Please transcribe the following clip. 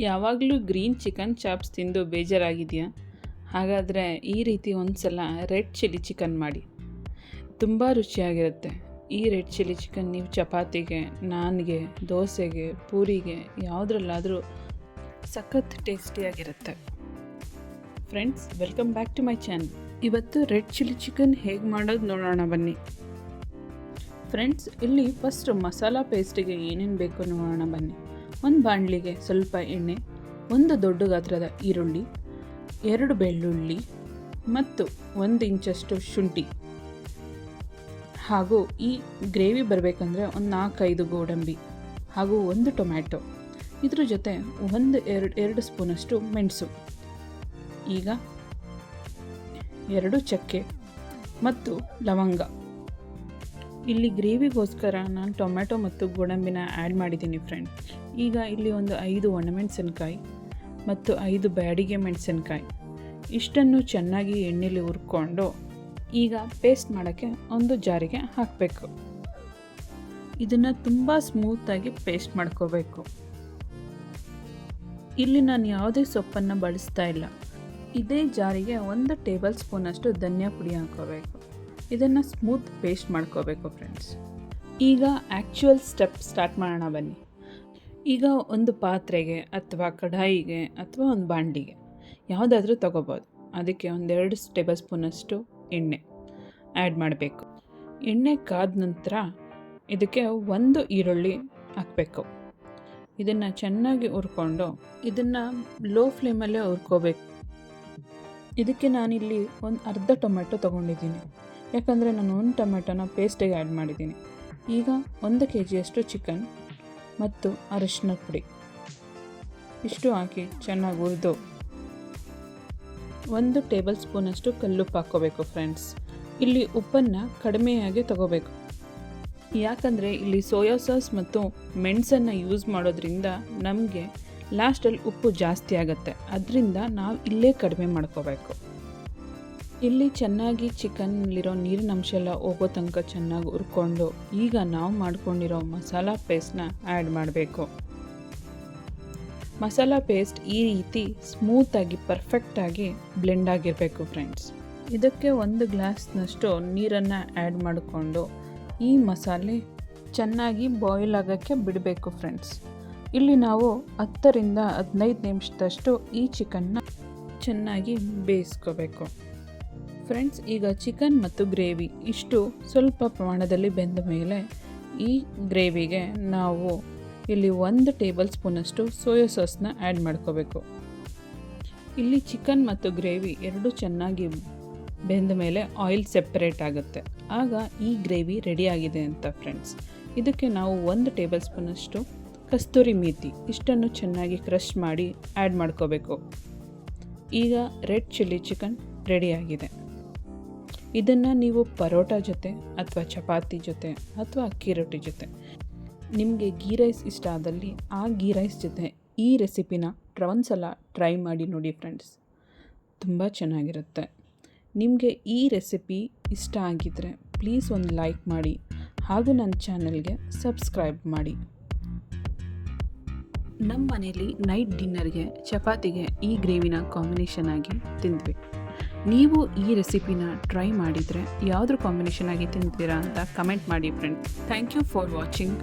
ಯಾವಾಗಲೂ green chicken chops ತಿಂದು ಬೇಜಾರಾಗಿದೆಯಾ ಹಾಗಾದರೆ ಈ ರೀತಿ ಒಂದು ಸಲ ರೆಡ್ ಚಿಲ್ಲಿ ಚಿಕನ್ ಮಾಡಿ. ತುಂಬ ರುಚಿಯಾಗಿರುತ್ತೆ. ಈ ರೆಡ್ ಚಿಲ್ಲಿ ಚಿಕನ್ ನೀವು ಚಪಾತಿಗೆ, ನಾನ್ಗೆ, ದೋಸೆಗೆ, ಪೂರಿಗೆ, ಯಾವುದ್ರಲ್ಲಾದರೂ ಸಖತ್ ಟೇಸ್ಟಿಯಾಗಿರುತ್ತೆ. Friends, welcome back to my channel. ಇವತ್ತು ರೆಡ್ ಚಿಲ್ಲಿ ಚಿಕನ್ ಹೇಗೆ ಮಾಡೋದು ನೋಡೋಣ ಬನ್ನಿ. ಫ್ರೆಂಡ್ಸ್, ಇಲ್ಲಿ ಫಸ್ಟ್ ಮಸಾಲ ಪೇಸ್ಟಿಗೆ ಏನೇನು ಬೇಕು ನೋಡೋಣ ಬನ್ನಿ. ಒಂದು ಬಾಣಲಿಗೆ ಸ್ವಲ್ಪ ಎಣ್ಣೆ, ಒಂದು ದೊಡ್ಡ ಗಾತ್ರದ ಈರುಳ್ಳಿ, ಎರಡು ಬೆಳ್ಳುಳ್ಳಿ ಮತ್ತು ಒಂದು ಇಂಚಷ್ಟು ಶುಂಠಿ. ಹಾಗೂ ಈ ಗ್ರೇವಿ ಬರಬೇಕಂದ್ರೆ ಒಂದು ನಾಲ್ಕೈದು ಗೋಡಂಬಿ ಹಾಗೂ ಒಂದು ಟೊಮ್ಯಾಟೊ. ಇದ್ರ ಜೊತೆ ಒಂದು ಎರಡು ಎರಡು ಸ್ಪೂನಷ್ಟು ಮೆಣಸು. ಈಗ ಎರಡು ಚಕ್ಕೆ ಮತ್ತು ಲವಂಗ. ಇಲ್ಲಿ ಗ್ರೇವಿಗೋಸ್ಕರ ನಾನು ಟೊಮ್ಯಾಟೊ ಮತ್ತು ಗೋಡಂಬಿನ ಆ್ಯಡ್ ಮಾಡಿದ್ದೀನಿ ಫ್ರೆಂಡ್. ಈಗ ಇಲ್ಲಿ ಒಂದು ಐದು ಒಣಮೆಣಸಿನ್ಕಾಯಿ ಮತ್ತು ಐದು ಬ್ಯಾಡಿಗೆ ಮೆಣಸಿನ್ಕಾಯಿ. ಇಷ್ಟನ್ನು ಚೆನ್ನಾಗಿ ಎಣ್ಣೆಲಿ ಹುರ್ಕೊಂಡು ಈಗ ಪೇಸ್ಟ್ ಮಾಡೋಕ್ಕೆ ಒಂದು ಜಾರಿಗೆ ಹಾಕಬೇಕು. ಇದನ್ನು ತುಂಬ ಸ್ಮೂತಾಗಿ ಪೇಸ್ಟ್ ಮಾಡ್ಕೋಬೇಕು. ಇಲ್ಲಿ ನಾನು ಯಾವುದೇ ಸೊಪ್ಪನ್ನು ಬಳಸ್ತಾ ಇಲ್ಲ. ಇದೇ ಜಾರಿಗೆ ಒಂದು ಟೇಬಲ್ ಸ್ಪೂನಷ್ಟು ಧನಿಯಾ ಪುಡಿ ಹಾಕೋಬೇಕು. ಇದನ್ನು ಸ್ಮೂತ್ ಪೇಸ್ಟ್ ಮಾಡ್ಕೋಬೇಕು ಫ್ರೆಂಡ್ಸ್ ಈಗ ಆ್ಯಕ್ಚುಯಲ್ ಸ್ಟೆಪ್ ಸ್ಟಾರ್ಟ್ ಮಾಡೋಣ ಬನ್ನಿ. ಈಗ ಒಂದು ಪಾತ್ರೆಗೆ ಅಥವಾ ಕಡಾಯಿಗೆ ಅಥವಾ ಒಂದು ಬಾಂಡಿಗೆ ಯಾವುದಾದ್ರೂ ತೊಗೋಬೋದು. ಅದಕ್ಕೆ ಒಂದೆರಡು ಟೇಬಲ್ ಸ್ಪೂನಷ್ಟು ಎಣ್ಣೆ ಆ್ಯಡ್ ಮಾಡಬೇಕು. ಎಣ್ಣೆ ಕಾದ ನಂತರ ಇದಕ್ಕೆ ಒಂದು ಈರುಳ್ಳಿ ಹಾಕಬೇಕು. ಇದನ್ನು ಚೆನ್ನಾಗಿ ಹುರ್ಕೊಂಡು ಇದನ್ನು ಲೋ ಫ್ಲೇಮಲ್ಲೇ ಹುರ್ಕೋಬೇಕು. ಇದಕ್ಕೆ ನಾನಿಲ್ಲಿ ಒಂದು ಅರ್ಧ ಟೊಮೆಟೊ ತೊಗೊಂಡಿದ್ದೀನಿ. ಯಾಕಂದರೆ ನಾನು ಒಂದು ಟೊಮೆಟೊನ ಪೇಸ್ಟಿಗೆ ಆ್ಯಡ್ ಮಾಡಿದ್ದೀನಿ. ಈಗ ಒಂದು ಕೆ ಜಿಯಷ್ಟು ಚಿಕನ್ ಮತ್ತು ಅರಿಶಿನ ಪುಡಿ. ಇಷ್ಟು ಹಾಕಿ ಚೆನ್ನಾಗಿ ಹುರಿದು ಒಂದು ಟೇಬಲ್ ಸ್ಪೂನಷ್ಟು ಕಲ್ಲುಪ್ಪು ಹಾಕ್ಕೋಬೇಕು ಫ್ರೆಂಡ್ಸ್ ಇಲ್ಲಿ ಉಪ್ಪನ್ನು ಕಡಿಮೆಯಾಗಿ ತಗೋಬೇಕು. ಯಾಕಂದರೆ ಇಲ್ಲಿ ಸೋಯಾ ಸಾಸ್ ಮತ್ತು ಮೆಣಸನ್ನು ಯೂಸ್ ಮಾಡೋದ್ರಿಂದ ನಮಗೆ ಲಾಸ್ಟಲ್ಲಿ ಉಪ್ಪು ಜಾಸ್ತಿ ಆಗುತ್ತೆ. ಅದರಿಂದ ನಾವು ಇಲ್ಲೇ ಕಡಿಮೆ ಮಾಡ್ಕೋಬೇಕು. ಇಲ್ಲಿ ಚೆನ್ನಾಗಿ ಚಿಕನ್ನಲ್ಲಿರೋ ನೀರಿನ ಅಂಶ ಎಲ್ಲ ಹೋಗೋ ತನಕ ಚೆನ್ನಾಗಿ ಹುರ್ಕೊಂಡು ಈಗ ನಾವು ಮಾಡ್ಕೊಂಡಿರೋ ಮಸಾಲ ಪೇಸ್ಟ್ನ ಆ್ಯಡ್ ಮಾಡಬೇಕು. ಮಸಾಲ ಪೇಸ್ಟ್ ಈ ರೀತಿ ಸ್ಮೂತಾಗಿ ಪರ್ಫೆಕ್ಟಾಗಿ ಬ್ಲೆಂಡ್ ಆಗಿರಬೇಕು ಫ್ರೆಂಡ್ಸ್. ಇದಕ್ಕೆ ಒಂದು ಗ್ಲಾಸ್ನಷ್ಟು ನೀರನ್ನು ಆ್ಯಡ್ ಮಾಡಿಕೊಂಡು ಈ ಮಸಾಲೆ ಚೆನ್ನಾಗಿ ಬಾಯ್ಲ್ ಆಗೋಕ್ಕೆ ಬಿಡಬೇಕು ಫ್ರೆಂಡ್ಸ್. ಇಲ್ಲಿ ನಾವು ಹತ್ತರಿಂದ ಹದಿನೈದು ನಿಮಿಷದಷ್ಟು ಈ ಚಿಕನ್ನ ಚೆನ್ನಾಗಿ ಬೇಯಿಸ್ಕೋಬೇಕು. ಫ್ರೆಂಡ್ಸ್ ಈಗ ಚಿಕನ್ ಮತ್ತು ಗ್ರೇವಿ ಇಷ್ಟು ಸ್ವಲ್ಪ ಪ್ರಮಾಣದಲ್ಲಿ ಬೆಂದ ಮೇಲೆ ಈ ಗ್ರೇವಿಗೆ ನಾವು ಇಲ್ಲಿ ಒಂದು ಟೇಬಲ್ ಸ್ಪೂನಷ್ಟು ಸೋಯಾ ಸಾಸ್ನ ಆ್ಯಡ್ ಮಾಡ್ಕೋಬೇಕು. ಇಲ್ಲಿ ಚಿಕನ್ ಮತ್ತು ಗ್ರೇವಿ ಎರಡು ಚೆನ್ನಾಗಿ ಬೆಂದ ಮೇಲೆ ಆಯಿಲ್ ಸೆಪರೇಟ್ ಆಗುತ್ತೆ. ಆಗ ಈ ಗ್ರೇವಿ ರೆಡಿಯಾಗಿದೆ ಅಂತ ಫ್ರೆಂಡ್ಸ್ ಇದಕ್ಕೆ ನಾವು ಒಂದು ಟೇಬಲ್ ಸ್ಪೂನಷ್ಟು ಕಸ್ತೂರಿ ಮೇಥಿ ಇಷ್ಟನ್ನು ಚೆನ್ನಾಗಿ ಕ್ರಷ್ ಮಾಡಿ ಆ್ಯಡ್ ಮಾಡ್ಕೋಬೇಕು. ಈಗ ರೆಡ್ ಚಿಲ್ಲಿ ಚಿಕನ್ ರೆಡಿಯಾಗಿದೆ ಇದನ್ನು ನೀವು ಪರೋಟ ಜೊತೆ ಅಥವಾ ಚಪಾತಿ ಜೊತೆ ಅಥವಾ ಅಕ್ಕಿ ರೊಟ್ಟಿ ಜೊತೆ. ನಿಮಗೆ ಗೀ ರೈಸ್ ಇಷ್ಟ ಆದಲ್ಲಿ ಆ ಗೀ ರೈಸ್ ಜೊತೆ ಈ ರೆಸಿಪಿನ ಒಂದು ಸಲ ಟ್ರೈ ಮಾಡಿ ನೋಡಿ ಫ್ರೆಂಡ್ಸ್. ತುಂಬ ಚೆನ್ನಾಗಿರುತ್ತೆ. ನಿಮಗೆ ಈ ರೆಸಿಪಿ ಇಷ್ಟ ಆಗಿದ್ದರೆ ಪ್ಲೀಸ್ ಒಂದು ಲೈಕ್ ಮಾಡಿ ಹಾಗೂ ನನ್ನ ಚಾನಲ್ಗೆ ಸಬ್ಸ್ಕ್ರೈಬ್ ಮಾಡಿ. ನಮ್ಮ ಮನೇಲಿ ನೈಟ್ ಡಿನ್ನರ್ಗೆ ಚಪಾತಿಗೆ ಈ ಗ್ರೇವಿನ ಕಾಂಬಿನೇಷನ್ ಆಗಿ ತಿಂದ್ವಿ. ನೀವು ಈ ರೆಸಿಪಿನ ಟ್ರೈ ಮಾಡಿದರೆ ಯಾವುದ್ರ ಕಾಂಬಿನೇಷನ್ ಆಗಿ ತಿಂತೀರಾ ಅಂತ ಕಮೆಂಟ್ ಮಾಡಿ friends thank you for watching